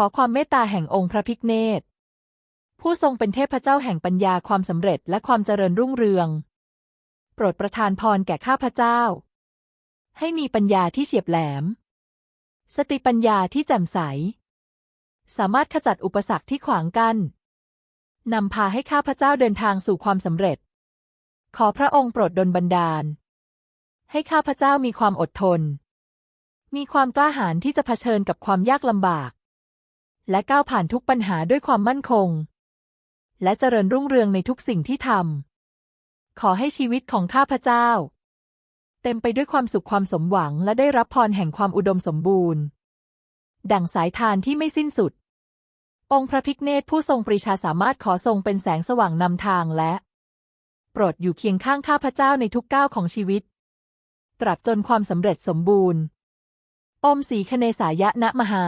ขอความเมตตาแห่งองค์พระพิฆเนศผู้ทรงเป็นเทพเจ้าแห่งปัญญาความสำเร็จและความเจริญรุ่งเรือง โปรดประทานพรแก่ข้าพเจ้า ให้มีปัญญาที่เฉียบแหลม สติปัญญาที่แจ่มใส สามารถขจัดอุปสรรคที่ขวางกัน้นนำพาให้ข้าพเจ้าเดินทางสู่ความสำเร็จ ขอพระองค์โปรดดลบันดาล ให้ข้าพเจ้ามีความอดทน มีความกล้าหาญที่จะเผชิญกับความยากลำบาก และก้าวผ่านทุกปัญหาด้วยความมั่นคง และเจริญรุ่งเรืองในทุกสิ่งที่ทำขอให้ชีวิตของข้าพเจ้า เต็มไปด้วยความสุขความสมหวังและได้รับพรแห่งความอุดมสมบูรณ์ ดั่งสายทานที่ไม่สิ้นสุด องค์พระพิฆเนศผู้ทรงปรีชาสามารถขอทรงเป็นแสงสว่างนำทางและ โปรดอยู่เคียงข้างข้าพเจ้าในทุกก้าวของชีวิต ตราบจนความสำเร็จสมบูรณ์อมสีคเนสายะนะมหา